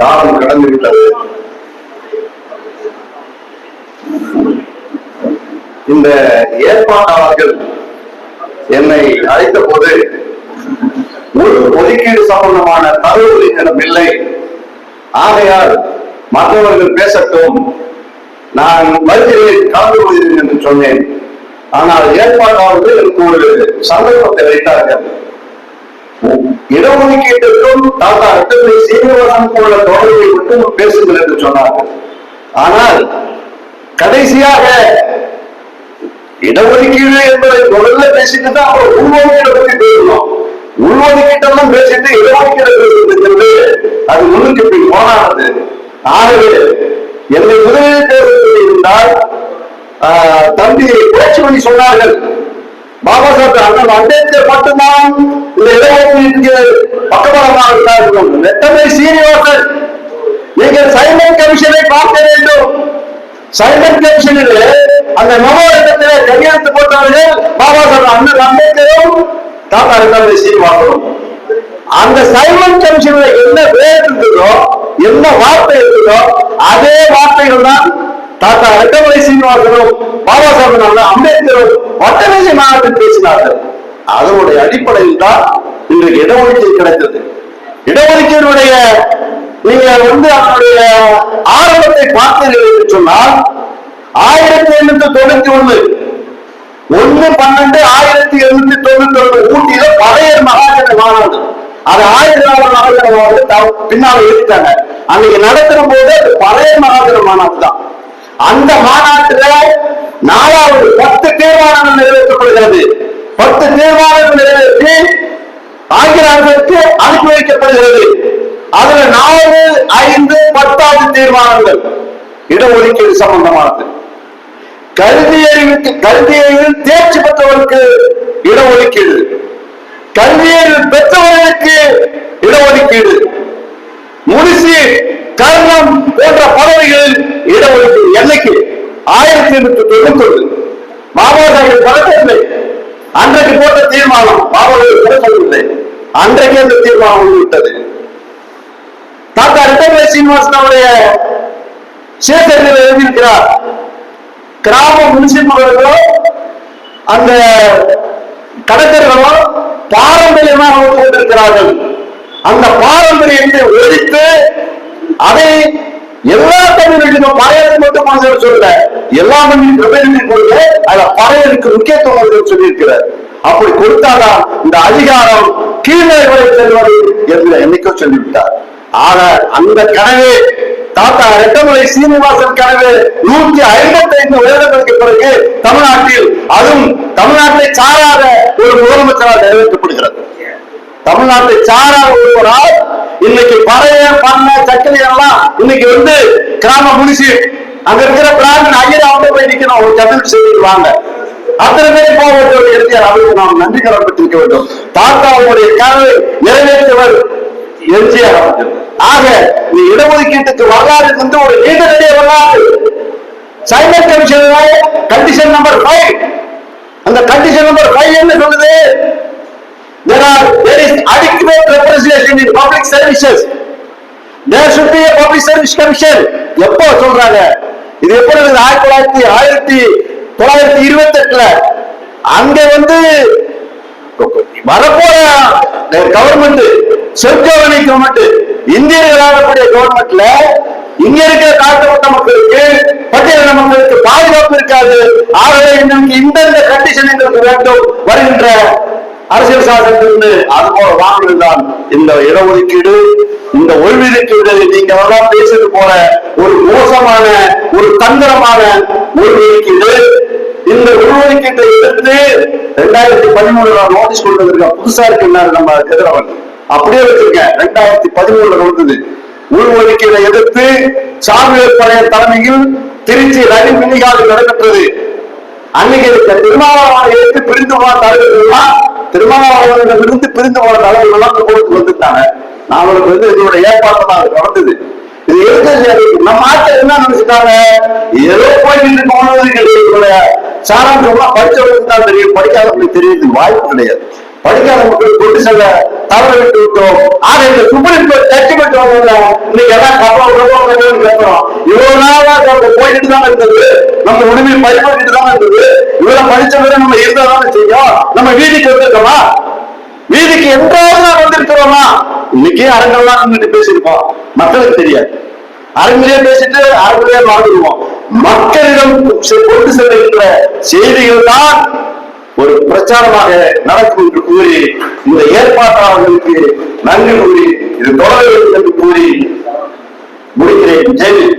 காலம் வந்துவிட்டது இந்த ஏற்பாட்டாளர்கள் என்னை அழைத்த போது ஒரு ஒதுக்கீடு சம்பந்தமான தகவல் என்னிடம் இல்லை. ஆகையால் மற்றவர்கள் பேசட்டும். நான் வருகிறேன் கலந்து கொள்கிறேன் என்று சொன்னேன். ஆனால் ஏற்பாட்டாளர்கள் எனக்கு ஒரு சந்தர்ப்பத்தை வைத்தார்கள். இடஒதுக்கீட்டிற்கும் தாத்தா ரெட்டத்தை சீனிவாசன் போல தொடர்பை மட்டும் பேசுங்கள் என்று சொன்னார்கள். ஆனால் கடைசியாக இடஒதுக்கீடு என்பதை தொடர்ந்து பேசிட்டு தான் அவர் உள்ஒதுக்கீடு பத்தி பேசணும் உள்ஒதுக்கீட்டெல்லாம் பேசிட்டு இடஒதுக்கீடு பேசுறது அது முன்னுக்கு இப்படி போனானது. ஆகவே என்னை முதலில் பேச இருந்தால் தம்பி பேச்சு பண்ணி சொன்னார்கள். பாபா அம்பேத்கர் மட்டும்தான் இந்த இடஒதுக்கீட்டுக்கு பக்கபலமாக இருந்தார்கள். நெட்டமை சீனிவாசன் நீங்கள் சைமன் கமிஷனை பார்க்க வேண்டும். சைமன் கமிஷனில் அந்த மனோரத்திலே கையெழுத்து போட்டவர்கள் பாபா சாஹேப் அண்ணன் அம்பேத்கரும் தாத்தா ரெட்டமை சீனிவாசனும். அந்த சைமன் கமிஷன்ல என்ன பேர் இருந்ததோ என்ன வார்த்தை இருந்ததோ அதே வார்த்தைகள் தான் தாத்தா ரெட்டமலை சீனிவாசனும் பாபா சாஹேப் அம்பேத்கரும் ஒட்டமேஜை மாநாட்டில் பேசினார்கள். அதனுடைய அடிப்படையில் தான் இன்றைக்கு இடஒதுக்கீடு கிடைத்தது. இடஒதுக்கீடுடைய நீங்க வந்து அதனுடைய ஆரம்பத்தை பார்த்தீர்கள் என்று சொன்னால் ஆயிரத்தி எண்ணூத்தி தொண்ணூத்தி ஒண்ணு ஒண்ணு பன்னெண்டு ஆயிரத்தி எழுநூத்தி தொண்ணூத்தி ஒண்ணு ஊட்டியில பழைய மகாஜன மாநாடு. அது ஆயிரத்தி நாலு மகாஜன மாநாடு த- பின்னால எழுதிட்டாங்க அன்னைக்கு நடத்துற போது அது பழைய மகாஜன மாநாடு தான் அந்த மாநாட்டுல நாலாவது பத்து தீர்மானங்கள் நிறைவேற்றப்படுகிறது. பத்து தீர்மானங்கள் நிறைவேற்றி ஆங்கில அரசுக்கு அனுப்பி வைக்கப்படுகிறது. அதுல நாலு ஐந்து பத்தாவது தீர்மானங்கள் இடஒதுக்கீடு சம்பந்தமானது. கல்வி அறிவுக்கு கல்வி அறிவில் தேர்ச்சி பெற்றவருக்கு இடஒதுக்கீடு. கல்வியறிவு பெற்றவர்களுக்கு இடஒதுக்கீடு. முடிசி கர்ணம் போன்ற பதவிகளில் இடஒதுக்கீடு என்னைக்கு? ஆயிரத்தி எண்ணூத்தி தொண்ணூத்தி ஒன்று பாபாசாஹிப் பதக்கவில்லை அன்றைக்கு போட்ட தீர்மானம் பாபாசாஹிப் பதக்கவில்லை அன்றைக்கு அந்த தீர்மானம் விட்டது தாத்தா ரிட்டர்லை சீனிவாசன் அவருடைய சேத்தரில் எழுதியிருக்கிறார். கிராம முனிசிபல்களோ அந்த கடற்கர்களோ பாரம்பரியமாக வந்து கொண்டிருக்கிறார்கள். அந்த பாரம்பரியத்தை ஒழித்து அதை எல்லா தமிழர்களுக்கும் பறையருக்கு மட்டும் மனிதர் சொல்ல எல்லா மனிதர்களும் கொடுத்து அதுல பறையருக்கு முக்கியத்துவம் சொல்லியிருக்கிறார். அப்படி கொடுத்தாதான் இந்த அதிகாரம் கீழே வரை செல்வது என்று என்னைக்கோ சொல்லிவிட்டார். ஆனால் அந்த கனவே தாத்தா ரெட்டமலை சீனிவாசன் கனவு நூற்றி ஐம்பத்தி ஐந்து வருடங்களுக்கு பிறகு தமிழ்நாட்டில் அதுவும் தமிழ்நாட்டை சாராத ஒரு முதலமைச்சரால் நிறைவேற்றப்படுகிறது. தமிழ்நாட்டை சாரா ஒருவரால் இன்னைக்கு பறைய பண்ண சக்கரை எல்லாம் இன்னைக்கு வந்து கிராம முடிச்சு அங்க இருக்கிற பிராமணன் ஐயர் அவங்க போய் நிக்கணும். ஒரு கமிழ் செய்திருவாங்க அத்தனை பேர் போக வேண்டிய எம்ஜிஆர் அவருக்கு நாம் நன்றி கடன் பெற்றிருக்க வேண்டும். தாத்தாவுடைய கனவை நிறைவேற்றவர் எம்ஜிஆர் அவர்கள். ஆக நீ இடஒதுக்கீட்டுக்கு வரலாறு வந்து ஒரு நீண்ட நெடிய வரலாறு. Simon commission condition number five அந்த கண்டிஷன் நம்பர் ஃபைவ் என்ன சொல்லுது? There are there is adequate representation in public services. There should be a public service commission. எப்போ சொல்றாங்க? இது எப்போ இருக்குது? ஆயிரத்தி தொள்ளாயிரத்தி ஆயிரத்தி தொள்ளாயிரத்தி இருபத்தி எட்டுல அங்க வந்து வரப்போற கவர்மெண்ட் செல்ஃப் கவர்மெண்ட் இந்தியர்கள் ஆகக்கூடிய கவர்மெண்ட்ல இங்க இருக்கிற தாழ்த்தப்பட்ட மக்களுக்கு பட்டியலின மக்களுக்கு பாதுகாப்பு இருக்காது. ஆகவே இன்னைக்கு இந்தந்த கண்டிஷன் எங்களுக்கு வேண்டும் வருகின்ற அரசியல் சாசனத்திலிருந்து அது போல வாங்கியிருந்தான் இந்த இடஒதுக்கீடு இந்த ஓய்வூதியக்கீடு நீங்க எல்லாம் பேசுறது போல ஒரு மோசமான ஒரு தந்திரமான ஓய்வூதியக்கீடு இந்த உள்ஒதுக்கீட்டை எதிர்த்து ரெண்டாயிரத்தி பதிமூணுல நோட்டீஸ் கொண்டு புதுசா இருக்குன்னாரு நம்ம கதிரவன். அப்படியே வச்சிருக்கேன். ரெண்டாயிரத்தி பதிமூணுல கொடுத்தது. உள்ஒதுக்கீடை எதிர்த்து சாமியர் பழைய தலைமையில் திருச்சி ரயில் மினிகாலில் நடைபெற்றது. அன்னைக்கு இருக்க திருமாவளவனை எடுத்து பிரிந்து போன தலைவர்கள்லாம் திருமாவளவனிடமிருந்து பிரிந்து போன தலைவர்கள்லாம் கோர்ட்டுக்கு வந்துட்டாங்க நான் வந்து இதோட ஏற்பாடு தான் நடந்தது இது எதுக்கு நம்ம ஆட்கள் என்ன நினைச்சுட்டாங்க? ஏதோ போய் நின்று போனது சாராம்சம்லாம் படிச்சவங்களுக்கு தான் தெரியும். படிக்காதவங்களுக்கு தெரியுது. வாய்ப்பு கிடையாது. படிக்காத மக்கள் கொண்டு செல்ல தவற விட்டு விட்டோம். ஆக இந்த சுப்ரீம் கோர்ட் ஜட்ஜ்மெண்ட் பேசுறவங்க இன்னைக்கு எல்லாம் கப்பல் கப்பல் கேட்கிறோம் இவ்வளவு நாளா அவங்க போயிட்டு தான் இருந்தது. நம்ம உரிமையை பயன்படுத்திட்டு தான் இருந்தது. இவ்வளவு படிச்ச பிறகு நம்ம இருந்தாதானே செய்யும். நம்ம வீதிக்கு வந்திருக்கோமா? வீதிக்கு எங்காவது நான் வந்திருக்கிறோமா? இன்னைக்கே அரங்கெல்லாம் நின்றுட்டு பேசியிருப்போம் மக்களுக்கு தெரியாது. அரங்கிலேயே பேசிட்டு அரங்கிலேயே மறந்துடுவோம் மக்களிடம் கொண்டு செல்கின்ற செய்திகள் தான் ஒரு பிரச்சாரமாக நடக்கும் என்று கூறி இந்த ஏற்பாட்டாளர்களுக்கு நன்றி கூறி இது தொடர்பு என்று கூறி முடிக்கிறேன். ஜெயில்